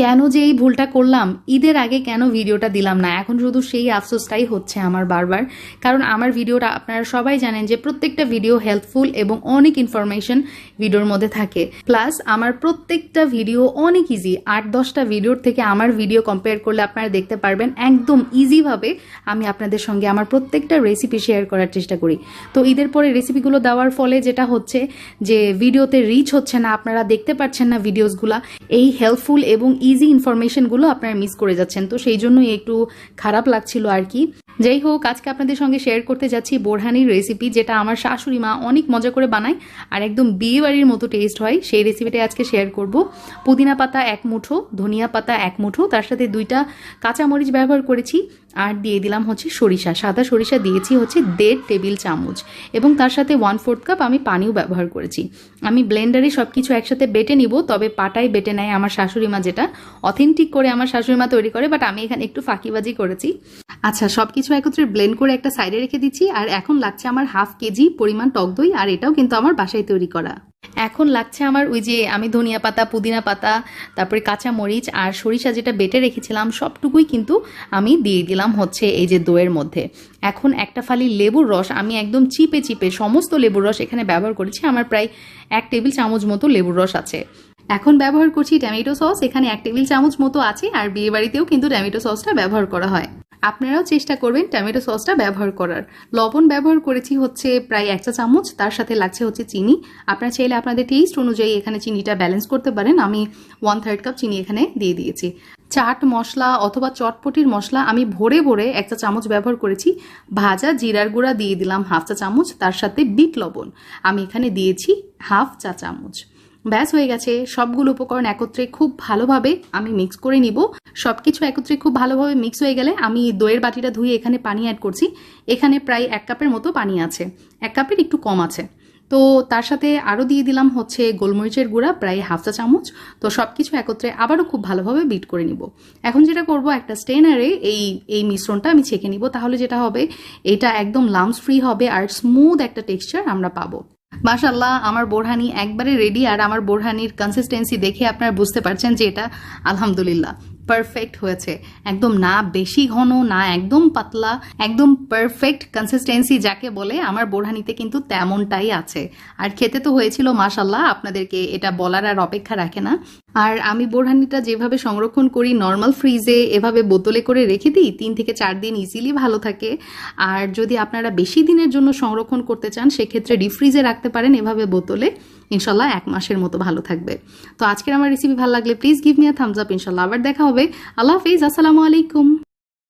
কেন যে এই ভুলটা করলাম, ঈদের আগে কেন ভিডিওটা দিলাম না? এখন শুধু সেই আফসোসটাই হচ্ছে আমার বারবার। কারণ আমার ভিডিওটা আপনারা সবাই জানেন যে প্রত্যেকটা ভিডিও হেল্পফুল এবং অনেক ইনফরমেশন ভিডিওর মধ্যে থাকে। প্লাস আমার প্রত্যেকটা ভিডিও অনেক ইজি আট দশটা ভিডিওর থেকে আমার ভিডিও কম্পেয়ার করলে আপনারা দেখতে পারবেন একদম ইজিভাবে আমি আপনাদের সঙ্গে আমার প্রত্যেকটা রেসিপি শেয়ার করার চেষ্টা করি। তো ঈদের পরে রেসিপিগুলো দেওয়ার ফলে যেটা হচ্ছে যে, ভিডিওতে রিচ হচ্ছে না, আপনারা দেখতে পাচ্ছেন না ভিডিওসগুলো এই হেল্পফুল এবং ইজি ইনফরমেশনগুলো আপনারা মিস করে যাচ্ছেন। তো সেই জন্যই একটু খারাপ লাগছিল আর কি। যাই হোক, আজকে আপনাদের সঙ্গে শেয়ার করতে যাচ্ছি বোরহানির রেসিপি যেটা আমার শাশুড়ি মা অনেক মজা করে বানায় আর একদম বিয়ে বাড়ির মতো টেস্ট হয়। সেই রেসিপিটা আজকে শেয়ার করব। পুদিনা পাতা এক মুঠো, ধনিয়া পাতা এক মুঠো, তার সাথে দুইটা কাঁচামরিচ ব্যবহার করেছি। আর দিয়ে দিলাম হচ্ছে সরিষা। সাদা সরিষা দিয়েছি হচ্ছে দেড় টেবিল চামচ এবং তার সাথে ওয়ান ফোর্থ কাপ আমি পানিও ব্যবহার করেছি। আমি ব্লেন্ডারে সব কিছু একসাথে বেটে নিব, তবে পাটাই বেটে নেয় আমার শাশুড়ি মা যেটা। অথেন্টিক করে আমার শাশুড়ি মা তৈরি করে বাট আমি এখানে একটু ফাঁকিবাজি করেছি। আচ্ছা সব কিছু একত্রে ব্লেন্ড করে একটা সাইডে রেখে দিচ্ছি, আর এখন লাগছে আমার হাফ কেজি পরিমাণ টক দই, আর এটাও কিন্তু আমার বাসায় তৈরি করা। এখন লাগছে আমার ওই যে আমি ধনিয়া পাতা, পুদিনা পাতা, তারপরে কাঁচা মরিচ আর সরিষা যেটা বেটে রেখেছিলাম, সবটুকুই কিন্তু আমি দিয়ে দিলাম হচ্ছে এই যে দইয়ের মধ্যে। এখন একটা ফালি লেবুর রস, আমি একদম চিপে চিপে সমস্ত লেবুর রস এখানে ব্যবহার করেছি, আমার প্রায় এক টেবিল চামচ মতো লেবুর রস আছে। এখন ব্যবহার করছি টমেটো সস, এখানে এক টেবিল চামচ মতো আছে, আর বিয়েবাড়িতেও কিন্তু টমেটো সসটা ব্যবহার করা হয়। আপনারাও চেষ্টা করবেন টমেটো সসটা ব্যবহার করার। লবণ ব্যবহার করেছি হচ্ছে প্রায় এক চা চামচ, তার সাথে লাগছে হচ্ছে চিনি। আপনারা চাইলে আপনাদের টেস্ট অনুযায়ী এখানে চিনিটা ব্যালেন্স করতে পারেন। আমি ওয়ান থার্ড কাপ চিনি এখানে দিয়ে দিয়েছি। চাট মশলা অথবা চটপটির মশলা আমি ভরে ভরে এক চা চামচ ব্যবহার করেছি। ভাজা জিরার গুঁড়া দিয়ে দিলাম হাফ চা চামচ, তার সাথে বিট লবণ। আমি এখানে দিয়েছি হাফ চা চামচ। ব্যাস হয়ে গেছে। সবগুলো উপকরণ একত্রে খুব ভালোভাবে আমি মিক্স করে নিব। সব কিছু একত্রে খুব ভালোভাবে মিক্স হয়ে গেলে আমি দইয়ের বাটিটা ধুয়ে এখানে পানি অ্যাড করছি। এখানে প্রায় এক কাপের মতো পানি আছে। এক কাপের একটু কম আছে। তো তার সাথে আরও দিয়ে দিলাম হচ্ছে গোলমরিচের গুঁড়া, প্রায় হাফ চা চামচ। তো সব কিছু একত্রে আবারও খুব ভালোভাবে বিট করে নিব। এখন যেটা করব একটা স্টেনারে এই এই মিশ্রণটা আমি ছেঁকে নিব। তাহলে যেটা হবে, এটা একদম লামস ফ্রি হবে আর স্মুথ একটা টেক্সচার আমরা পাবো। মাশাল্লাহ আমার বোরহানি একবারে রেডি আর আমার বোরহানির কনসিস্টেন্সি দেখে আপনারা বুঝতে পারছেন যে এটা আলহামদুলিল্লাহ পারফেক্ট হয়েছে। একদম না বেশি ঘন, না একদম পাতলা, একদম পারফেক্ট কনসিস্টেন্সি যাকে বলে আমার বোরহানিতে কিন্তু তেমনটাই আছে। আর খেতে তো হয়েছিল মাশাল্লাহ আপনাদেরকে এটা বলার আর অপেক্ষা রাখে না। আর আমি বোরহানিটা যেভাবে সংরক্ষণ করি নর্মাল ফ্রিজে এভাবে বোতলে করে রেখে দিই, তিন থেকে চার দিন ইজিলি ভালো থাকে। আর যদি আপনারা বেশি দিনের জন্য সংরক্ষণ করতে চান, সেক্ষেত্রে ডিপ ফ্রিজে রাখতে পারেন এভাবে বোতলে। ইনশাল্লাহ এক মাসের মতো ভালো থাকবে। তো আজকের আমার রেসিপি ভালো লাগলে please give me a thumbs up ইনশাল্লাহ আবার দেখা হবে। আল্লাহ হাফিজ, আসসালামু আলাইকুম।